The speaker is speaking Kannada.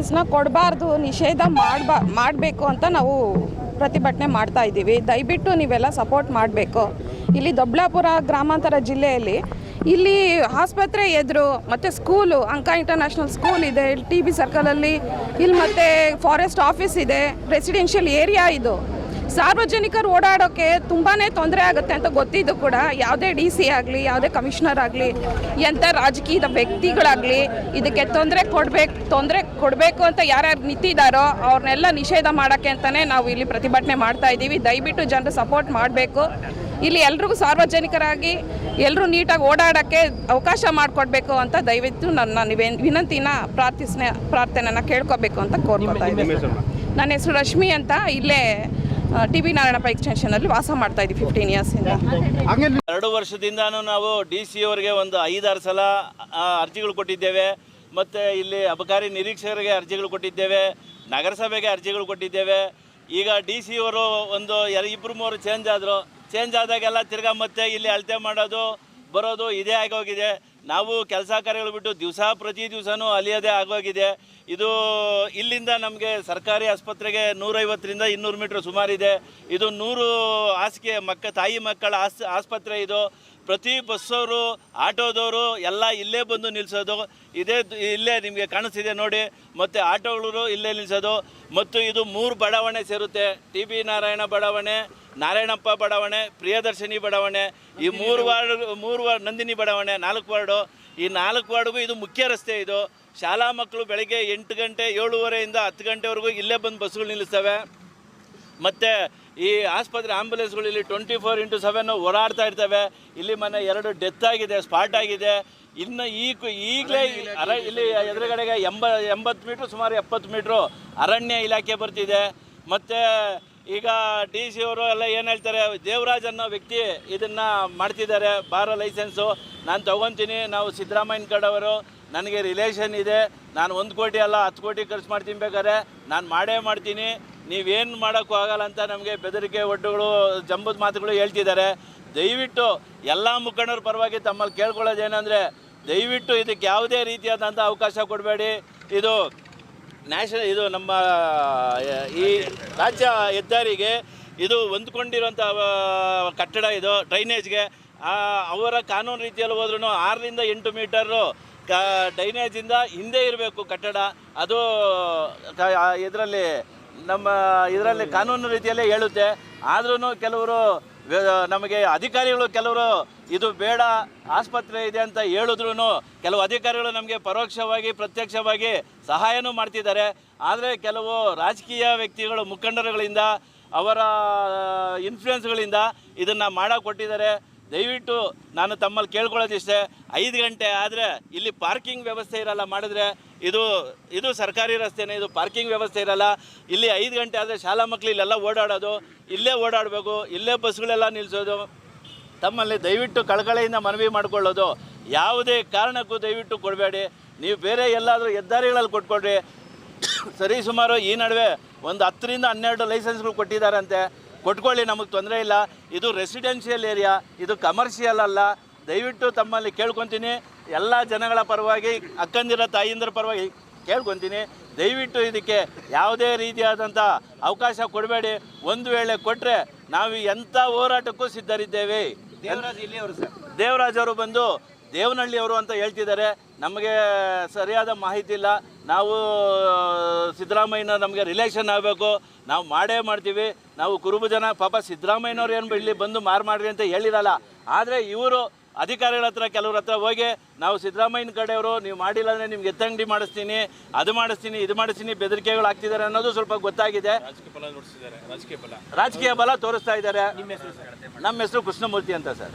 ಬಸ್ನ ಕೊಡಬಾರ್ದು, ನಿಷೇಧ ಮಾಡಬಾ, ಮಾಡಬೇಕು ಅಂತ ನಾವು ಪ್ರತಿಭಟನೆ ಮಾಡ್ತಾ ಇದ್ದೀವಿ. ದಯವಿಟ್ಟು ನೀವೆಲ್ಲ ಸಪೋರ್ಟ್ ಮಾಡಬೇಕು. ಇಲ್ಲಿ ದೊಡ್ಡಾಪುರ ಗ್ರಾಮಾಂತರ ಜಿಲ್ಲೆಯಲ್ಲಿ ಇಲ್ಲಿ ಆಸ್ಪತ್ರೆ ಎದುರು ಮತ್ತು ಸ್ಕೂಲು ಅಂಕ ಇಂಟರ್ನ್ಯಾಷನಲ್ ಸ್ಕೂಲ್ ಇದೆ. ಟಿ ಬಿ ಸರ್ಕಲಲ್ಲಿ ಇಲ್ಲಿ ಮತ್ತು ಫಾರೆಸ್ಟ್ ಆಫೀಸ್ ಇದೆ. ರೆಸಿಡೆನ್ಷಿಯಲ್ ಏರಿಯಾ ಇದು. ಸಾರ್ವಜನಿಕರು ಓಡಾಡೋಕ್ಕೆ ತುಂಬಾ ತೊಂದರೆ ಆಗುತ್ತೆ ಅಂತ ಗೊತ್ತಿದ್ದು ಕೂಡ ಯಾವುದೇ ಡಿ ಸಿ ಆಗಲಿ ಯಾವುದೇ ಕಮಿಷನರ್ ಆಗಲಿ ಎಂಥ ರಾಜಕೀಯದ ವ್ಯಕ್ತಿಗಳಾಗಲಿ ಇದಕ್ಕೆ ತೊಂದರೆ ಕೊಡಬೇಕು ತೊಂದರೆ ಕೊಡಬೇಕು ಅಂತ ಯಾರ್ಯಾರು ನಿಂತಿದ್ದಾರೋ ಅವ್ರನ್ನೆಲ್ಲ ನಿಷೇಧ ಮಾಡೋಕ್ಕೆ ಅಂತಲೇ ನಾವು ಇಲ್ಲಿ ಪ್ರತಿಭಟನೆ ಮಾಡ್ತಾ ಇದ್ದೀವಿ. ದಯವಿಟ್ಟು ಜನರು ಸಪೋರ್ಟ್ ಮಾಡಬೇಕು. ಇಲ್ಲಿ ಎಲ್ರಿಗೂ ಸಾರ್ವಜನಿಕರಾಗಿ ಎಲ್ಲರೂ ನೀಟಾಗಿ ಓಡಾಡೋಕ್ಕೆ ಅವಕಾಶ ಮಾಡಿಕೊಡ್ಬೇಕು ಅಂತ ದಯವಿಟ್ಟು ನನ್ನ ವಿನಂತಿನ ಪ್ರಾರ್ಥಿಸ್ನೆ ಪ್ರಾರ್ಥನೆನ ಕೇಳ್ಕೋಬೇಕು ಅಂತ ಕೋರ್ಕೊತಾ ಇದ್ದೀನಿ. ನನ್ನ ಹೆಸರು ರಶ್ಮಿ ಅಂತ. ಇಲ್ಲೇ ಟಿ ಬಿ ನಾರಾಯಣಪ್ಪ ಎಕ್ಸ್ಟೆನ್ಷನಲ್ಲಿ ವಾಸ ಮಾಡ್ತಾ ಇದ್ದೀವಿ ಫಿಫ್ಟೀನ್ ಇಯರ್ಸಿಂದ ಎರಡು ವರ್ಷದಿಂದಾನು ನಾವು ಡಿ ಸಿ ಅವರಿಗೆ ಒಂದು ಐದಾರು ಸಲ ಅರ್ಜಿಗಳು ಕೊಟ್ಟಿದ್ದೇವೆ. ಮತ್ತು ಇಲ್ಲಿ ಅಬಕಾರಿ ನಿರೀಕ್ಷಕರಿಗೆ ಅರ್ಜಿಗಳು ಕೊಟ್ಟಿದ್ದೇವೆ. ನಗರಸಭೆಗೆ ಅರ್ಜಿಗಳು ಕೊಟ್ಟಿದ್ದೇವೆ. ಈಗ ಡಿ ಸಿ ಅವರು ಒಂದು ಎರಡು ಇಬ್ಬರು ಮೂವರು ಚೇಂಜ್ ಆದರು. ಚೇಂಜ್ ಆದಾಗೆಲ್ಲ ತಿರ್ಗಾ ಮತ್ತೆ ಇಲ್ಲಿ ಅಳತೆ ಮಾಡೋದು, ಬರೋದು ಇದೇ ಆಗೋಗಿದೆ ನಾವು ಕೆಲಸ ಕಾರ್ಯಗಳು ಬಿಟ್ಟು ದಿವಸ ಪ್ರತಿ ದಿವಸನೂ ಅಲಿಯದೇ ಆಗೋಗಿದೆ ಇದು ಇಲ್ಲಿಂದ ನಮಗೆ ಸರ್ಕಾರಿ ಆಸ್ಪತ್ರೆಗೆ ನೂರೈವತ್ತರಿಂದ ಇನ್ನೂರು ಮೀಟ್ರ್ ಸುಮಾರಿದೆ. ಇದು ನೂರು ಹಾಸಿಗೆ ಮಕ್ಕ ತಾಯಿ ಮಕ್ಕಳ ಆಸ್, ಆಸ್ಪತ್ರೆ ಇದು. ಪ್ರತಿ ಬಸ್ಸವರು ಆಟೋದವರು ಎಲ್ಲ ಇಲ್ಲೇ ಬಂದು ನಿಲ್ಲಿಸೋದು ಇದೇ ಇಲ್ಲೇ ನಿಮಗೆ ಕಾಣಿಸ್ತಿದೆ ನೋಡಿ. ಮತ್ತು ಆಟೋಗಳು ಇಲ್ಲೇ ನಿಲ್ಲಿಸೋದು ಮತ್ತು ಇದು ಮೂರು ಬಡಾವಣೆ ಸೇರುತ್ತೆ. ಟಿ ಬಿ ನಾರಾಯಣ ಬಡಾವಣೆ ನಾರಾಯಣಪ್ಪ ಬಡಾವಣೆ ಪ್ರಿಯದರ್ಶಿನಿ ಬಡಾವಣೆ ಈ ಮೂರು ವಾರ್ಡ್ ಮೂರು ವಾರ್ಡ್ ನಂದಿನಿ ಬಡಾವಣೆ ನಾಲ್ಕು ವಾರ್ಡು. ಈ ನಾಲ್ಕು ವಾರ್ಡ್ಗೂ ಇದು ಮುಖ್ಯ ರಸ್ತೆ ಇದು. ಶಾಲಾ ಮಕ್ಕಳು ಬೆಳಗ್ಗೆ ಎಂಟು ಗಂಟೆ ಏಳುವರೆಯಿಂದ ಹತ್ತು ಗಂಟೆವರೆಗೂ ಇಲ್ಲೇ ಬಂದು ಬಸ್ಸುಗಳು ನಿಲ್ಲಿಸ್ತವೆ. ಮತ್ತು ಈ ಆಸ್ಪತ್ರೆ ಆಂಬುಲೆನ್ಸ್ಗಳು ಇಲ್ಲಿ ಟ್ವೆಂಟಿ ಫೋರ್ ಇಂಟು ಸೆವೆನ್ ಓಡಾಡ್ತಾ ಇರ್ತವೆ. ಇಲ್ಲಿ ಮೊನ್ನೆ ಎರಡು ಡೆತ್ ಆಗಿದೆ ಸ್ಪಾಟ್ ಆಗಿದೆ. ಇನ್ನು ಈ ಈಗಲೇ ಅರ ಇಲ್ಲಿ ಎದುರುಗಡೆಗೆ ಎಂಬ ಎಂಬತ್ತು ಮೀಟ್ರ್ ಸುಮಾರು ಎಪ್ಪತ್ತು ಮೀಟ್ರು ಅರಣ್ಯ ಇಲಾಖೆ ಬರ್ತಿದೆ. ಮತ್ತು ಈಗ ಡಿ ಸಿ ಅವರು ಎಲ್ಲ ಏನು ಹೇಳ್ತಾರೆ ದೇವರಾಜ್ ಅನ್ನೋ ವ್ಯಕ್ತಿ ಇದನ್ನು ಮಾಡ್ತಿದ್ದಾರೆ ಬಾರೋ ಲೈಸೆನ್ಸು. ನಾನು ತೊಗೊತೀನಿ ನಾವು ಸಿದ್ದರಾಮಯ್ಯನ ಕಡವರು ನನಗೆ ರಿಲೇಷನ್ ಇದೆ. ನಾನು ಒಂದು ಕೋಟಿ ಅಲ್ಲ ಹತ್ತು ಕೋಟಿ ಖರ್ಚು ಮಾಡ್ತೀನಿ ಬೇಕಾದ್ರೆ ನಾನು ಮಾಡೇ ಮಾಡ್ತೀನಿ. ನೀವೇನು ಮಾಡೋಕ್ಕೂ ಆಗಲ್ಲ ಅಂತ ನಮಗೆ ಬೆದರಿಕೆ ಒಡ್ಡುಗಳು, ಜಂಬದ ಮಾತುಗಳು ಹೇಳ್ತಿದ್ದಾರೆ. ದಯವಿಟ್ಟು ಎಲ್ಲ ಮುಖಂಡರ ಪರವಾಗಿ ತಮ್ಮಲ್ಲಿ ಕೇಳ್ಕೊಳ್ಳೋದೇನೆಂದರೆ, ದಯವಿಟ್ಟು ಇದಕ್ಕೆ ಯಾವುದೇ ರೀತಿಯಾದಂಥ ಅವಕಾಶ ಕೊಡಬೇಡಿ. ಇದು ನ್ಯಾಷನಲ್, ಇದು ನಮ್ಮ ಈ ರಾಜ್ಯ ಹೆದ್ದಾರಿಗೆ ಇದು ಹೊಂದ್ಕೊಂಡಿರುವಂಥ ಕಟ್ಟಡ ಇದು, ಡ್ರೈನೇಜ್ಗೆ. ಅವರ ಕಾನೂನು ರೀತಿಯಲ್ಲಿ ಹೋದ್ರೂ ಆರರಿಂದ ಎಂಟು ಮೀಟರು ಕ, ಡ್ರೈನೇಜಿಂದ ಹಿಂದೆ ಇರಬೇಕು ಕಟ್ಟಡ. ಅದು ಇದರಲ್ಲಿ ನಮ್ಮ ಇದರಲ್ಲಿ ಕಾನೂನು ರೀತಿಯಲ್ಲೇ ಹೇಳುತ್ತೆ. ಆದ್ರೂ ಕೆಲವರು ನಮಗೆ ಅಧಿಕಾರಿಗಳು ಕೆಲವರು, ಇದು ಬೇಡ, ಆಸ್ಪತ್ರೆ ಇದೆ ಅಂತ ಹೇಳಿದ್ರು ಕೆಲವು ಅಧಿಕಾರಿಗಳು ನಮಗೆ ಪರೋಕ್ಷವಾಗಿ, ಪ್ರತ್ಯಕ್ಷವಾಗಿ ಸಹಾಯನೂ ಮಾಡ್ತಿದ್ದಾರೆ. ಆದರೆ ಕೆಲವು ರಾಜಕೀಯ ವ್ಯಕ್ತಿಗಳು, ಮುಖಂಡರುಗಳಿಂದ, ಅವರ ಇನ್ಫ್ಲೂಯೆನ್ಸ್ಗಳಿಂದ ಇದನ್ನು ಮಾಡ ಕೊಟ್ಟಿದ್ದಾರೆ ದಯವಿಟ್ಟು ನಾನು ತಮ್ಮಲ್ಲಿ ಕೇಳ್ಕೊಳ್ಳೋದಿಷ್ಟೇ, ಐದು ಗಂಟೆ ಆದರೆ ಇಲ್ಲಿ ಪಾರ್ಕಿಂಗ್ ವ್ಯವಸ್ಥೆ ಇರಲ್ಲ ಮಾಡಿದ್ರೆ ಇದು ಇದು ಸರ್ಕಾರಿ ರಸ್ತೆನೇ, ಇದು ಪಾರ್ಕಿಂಗ್ ವ್ಯವಸ್ಥೆ ಇರಲ್ಲ. ಇಲ್ಲಿ ಐದು ಗಂಟೆ ಆದರೆ ಶಾಲಾ ಮಕ್ಕಳು ಇಲ್ಲೆಲ್ಲ ಓಡಾಡೋದು, ಇಲ್ಲೇ ಓಡಾಡಬೇಕು, ಇಲ್ಲೇ ಬಸ್ಗಳೆಲ್ಲ ನಿಲ್ಲಿಸೋದು ತಮ್ಮಲ್ಲಿ ದಯವಿಟ್ಟು ಕಳಕಳೆಯಿಂದ ಮನವಿ ಮಾಡಿಕೊಳ್ಳೋದು. ಯಾವುದೇ ಕಾರಣಕ್ಕೂ ದಯವಿಟ್ಟು ಕೊಡಬೇಡಿ. ನೀವು ಬೇರೆ ಎಲ್ಲಾದರೂ ಹೆದ್ದಾರಿಗಳಲ್ಲಿ ಕೊಟ್ಕೊಡ್ರಿ. ಸರಿ, ಸುಮಾರು ಈ ನಡುವೆ ಒಂದು ಹತ್ತರಿಂದ ಹನ್ನೆರಡು ಲೈಸೆನ್ಸ್ಗಳು ಕೊಟ್ಟಿದ್ದಾರಂತೆ. ಕೊಟ್ಕೊಳ್ಳಿ, ನಮಗೆ ತೊಂದರೆ ಇಲ್ಲ. ಇದು ರೆಸಿಡೆನ್ಷಿಯಲ್ ಏರಿಯಾ ಇದು ಕಮರ್ಷಿಯಲ್ ಅಲ್ಲ. ದಯವಿಟ್ಟು ತಮ್ಮಲ್ಲಿ ಕೇಳ್ಕೊತೀನಿ. ಎಲ್ಲ ಜನಗಳ ಪರವಾಗಿ ಅಕ್ಕಂದಿರ ತಾಯಿಂದರ ಪರವಾಗಿ ಕೇಳ್ಕೊತೀನಿ. ದಯವಿಟ್ಟು ಇದಕ್ಕೆ ಯಾವುದೇ ರೀತಿಯಾದಂಥ ಅವಕಾಶ ಕೊಡಬೇಡಿ. ಒಂದು ವೇಳೆ ಕೊಟ್ಟರೆ ನಾವು ಎಂಥ ಹೋರಾಟಕ್ಕೂ ಸಿದ್ಧರಿದ್ದೇವೆ. ದೇವರಾಜ್ ಅವರು ಬಂದು ದೇವನಹಳ್ಳಿಯವರು ಅಂತ ಹೇಳ್ತಿದ್ದಾರೆ. ನಮಗೆ ಸರಿಯಾದ ಮಾಹಿತಿ ಇಲ್ಲ. ನಾವು ಸಿದ್ದರಾಮಯ್ಯನ ನಮಗೆ ರಿಲೇಷನ್ ಆಗಬೇಕು. ನಾವು ಮಾಡೇ ಮಾಡ್ತೀವಿ. ನಾವು ಕುರುಬು ಜನ ಪಾಪ ಸಿದ್ದರಾಮಯ್ಯನವ್ರು ಏನು ಇಲ್ಲಿ ಬಂದು ಮಾರು ಮಾಡ್ರಿ ಅಂತ ಹೇಳಿರಲ್ಲ. ಆದರೆ ಇವರು ಅಧಿಕಾರಿಗಳ ಹತ್ರ ಕೆಲವ್ರ ಹತ್ರ ಹೋಗಿ ನಾವು ಸಿದ್ದರಾಮಯ್ಯನ ಕಡೆಯವರು ನೀವು ಮಾಡಿಲ್ಲ ಅಂದರೆ ನಿಮ್ಗೆ ಎತ್ತಂಗಡಿ ಮಾಡಿಸ್ತೀನಿ ಅದು ಮಾಡಿಸ್ತೀನಿ ಇದು ಮಾಡಿಸ್ತೀನಿ ಬೆದರಿಕೆಗಳು ಆಗ್ತಿದ್ದಾರೆ ಅನ್ನೋದು ಸ್ವಲ್ಪ ಗೊತ್ತಾಗಿದೆ. ರಾಜಕೀಯ ಬಲ ತೋರಿಸ್ತಾ ಇದ್ದಾರೆ. ನಮ್ಮ ಹೆಸರು ಕೃಷ್ಣಮೂರ್ತಿ ಅಂತ ಸರ್.